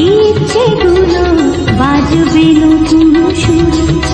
ইচ্ছেগুলো বাজবে নতুন সুর।